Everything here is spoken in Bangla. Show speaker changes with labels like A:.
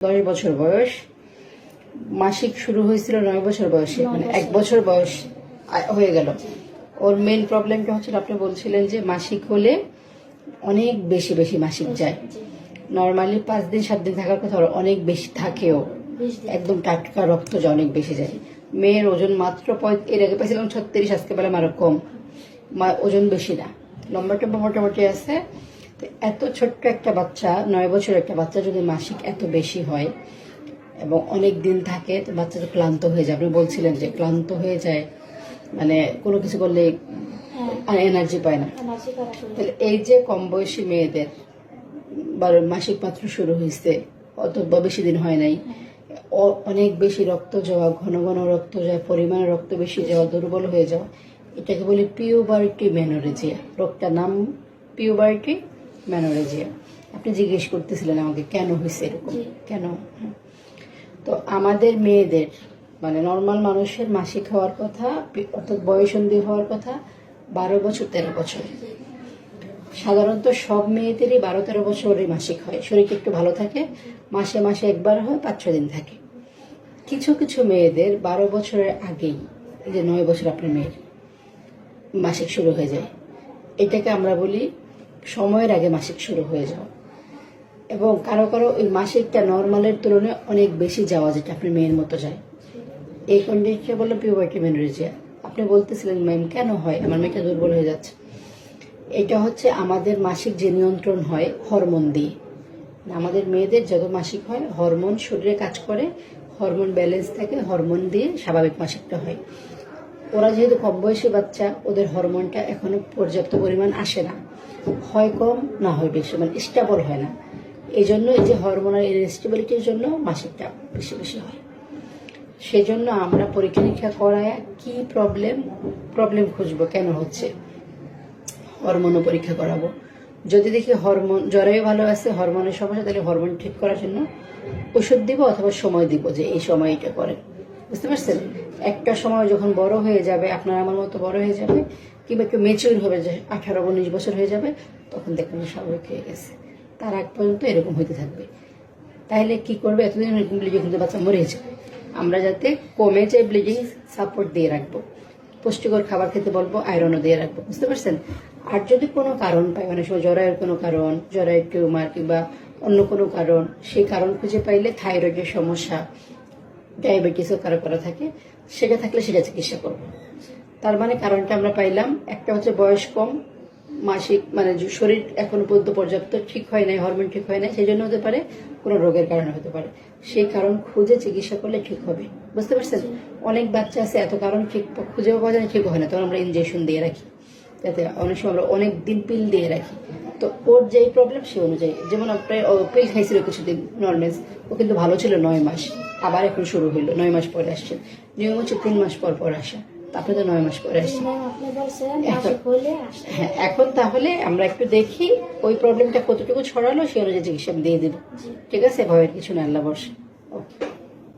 A: দশ বছর বয়স। মাসিক শুরু হয়েছিল নয় বছর বয়সে মানে এক বছর। বয়স হয়ে গেল। ওর মেন প্রবলেমটা হচ্ছিল আপনি বলছিলেন যে মাসিক হলে অনেক বেশি বেশি মাসিক যায়। নর্মালি পাঁচ দিন সাত দিন থাকার কথা ওর অনেক বেশি থাকেও। একদম টাটকা রক্ত যায় অনেক বেশি যায়। মেয়ের ওজন মাত্র এর আগে পেয়েছিলাম ছত্রিশ আজকে পেলাম আরও কম। ওজন বেশি না। টম্বা মোটামুটি আছে। তো এত ছোট্ট একটা বাচ্চা নয় বছর একটা বাচ্চা যদি মাসিক এত বেশি হয় এবং অনেক দিন থাকে তো বাচ্চা তো ক্লান্ত হয়ে যায়। আপনি বলছিলেন যে ক্লান্ত হয়ে যায় মানে কোনো কিছু করলে এনার্জি পায় না। তাহলে এই যে কম বয়সী মেয়েদের বারো মাসিক মাত্র শুরু হয়েছে অথবা বেশি দিন হয় নাই অ- অনেক বেশি রক্ত যাওয়া ঘন ঘন রক্ত যাওয়া পরিমাণে রক্ত বেশি যাওয়া দুর্বল হয়ে যাওয়া এটাকে বলি পিউবারিটি ম্যানোরেজিয়া রোগটার নাম পিউবারিটি ম্যানোরেজিয়া আপনি জিজ্ঞেস করতেছিলেন আমাকে কেন হয়েছে এরকম? কেন? হ্যাঁ। তো আমাদের মেয়েদের মানে নর্মাল মানুষের মাসিক হওয়ার কথা অর্থাৎ বয়সন্ধি হওয়ার কথা বারো বছর তেরো বছর। সাধারণত সব মেয়েদেরই বারো তেরো বছরই মাসিক হয়। শরীর একটু ভালো থাকে মাসে মাসে একবার হয় পাঁচ ছ দিন থাকে। কিছু কিছু মেয়েদের বারো বছরের আগেই এই যে নয় বছর আপনার মেয়ের মাসিক শুরু হয়ে যায়। এটাকে আমরা বলি সময়ের আগে মাসিক শুরু হয়ে যাওয়া এবং কারও কারও ওই মাসিকটা নর্মালের তুলনায় অনেক বেশি যাওয়া যেটা আপনি মেয়ের মতো যায়। এই কন্ডিশনকে বলল পিউবার্টি মেনোরেজিয়া আপনি বলতেছিলেন ম্যাম কেন হয়? আমার মেয়েটা দুর্বল হয়ে যাচ্ছে। এটা হচ্ছে আমাদের মাসিক যে নিয়ন্ত্রণ হয় হরমোন দিয়ে। আমাদের মেয়েদের যত মাসিক হয় হরমোন শরীরে কাজ করে হরমোন ব্যালেন্স থাকে হরমোন দিয়ে স্বাভাবিক মাসিকটা হয়। ওরা যেহেতু কম বয়সী বাচ্চা, ওদের হরমোনটা এখনও পর্যাপ্ত পরিমাণ আসে না। হয় কম, না হয় বেশি মানে স্টেবল হয় না। এই জন্য এই যে হরমোনাল ইনস্টেবিলিটির জন্য মাসিকটা বেশি বেশি হয়। সেজন্য আমরা পরীক্ষা নিরীক্ষা করায় কি প্রবলেম প্রবলেম খুঁজবো, কেন হচ্ছে? হরমোনও পরীক্ষা করাবো। যদি দেখি হরমোন, জ্বরেও ভালো আছে, হরমোনের সমস্যা, তাহলে হরমোন ঠিক করার জন্য ওষুধ দিব অথবা সময় দিব যে এই সময় এটা করেন বুঝতে পারছেন? একটা সময় যখন বড় হয়ে যাবে, আপনার আমার মতো বড় হয়ে যাবে, কিংবা একটু মেচুর হবে, যে আঠারো, উনিশ বছর হয়ে যাবে, তখন দেখবেন স্বাভাবিক হয়ে গেছে। তার আগ পর্যন্ত এরকম হইতে থাকবে। তাহলে কি করবে? এতদিন ব্লিডিং কিন্তু বাচ্চা মরে যাবে। আমরা যাতে কমে যায় ব্লিডিং সাপোর্ট দিয়ে রাখব। পুষ্টিকর খাবার খেতে বলব আয়রনও দিয়ে রাখব। বুঝতে পারছেন? আর যদি কোনো কারণ পাই অনেক সময় জরায়ের কোনো কারণ জরায়ের টিউমার কিংবা অন্য কোনো কারণ, সেই কারণ খুঁজে পাইলে থাইরয়েডের সমস্যা ডায়াবেটিসও কারও করা থাকে, সেটা থাকলে সেটা চিকিৎসা করব। তার মানে কারণটা আমরা পাইলাম, একটা হচ্ছে বয়স কম, মাসিক মানে শরীর এখনও পর্যন্ত পর্যাপ্ত ঠিক হয় নাই হরমোন ঠিক হয় নাই, সেই জন্য হতে পারে, কোনো রোগের কারণে হতে পারে। সেই কারণ খুঁজে চিকিৎসা করলে ঠিক হবে। বুঝতে পারছেন? অনেক বাচ্চা আছে, এত কারণ ঠিক খুঁজেও পাওয়া যায় না, ঠিক হয় না। তখন আমরা ইনজেকশন দিয়ে রাখি। যাতে অনেক সময় আমরা অনেক দিন পিল দিয়ে রাখি। তো ওর যেই প্রবলেম সেই অনুযায়ী। যেমন আপনার পিল খাইছিল কিছুদিন নর্মেস ও কিন্তু ভালো ছিল নয় মাস। আবার এখন শুরু হইল নয় মাস পরে আসছে। নিয়ম হচ্ছে তিন মাস পর পর আসা। তারপরে তো নয় মাস পরে আসছে।
B: হলে
A: হ্যাঁ এখন তাহলে আমরা একটু দেখি ওই প্রবলেমটা কতটুকু ছড়ালো সেই অনুযায়ী চিকিৎসা দিয়ে দিব। ঠিক আছে? ভয়ের কিছু না আল্লাহ বর্ষে ওকে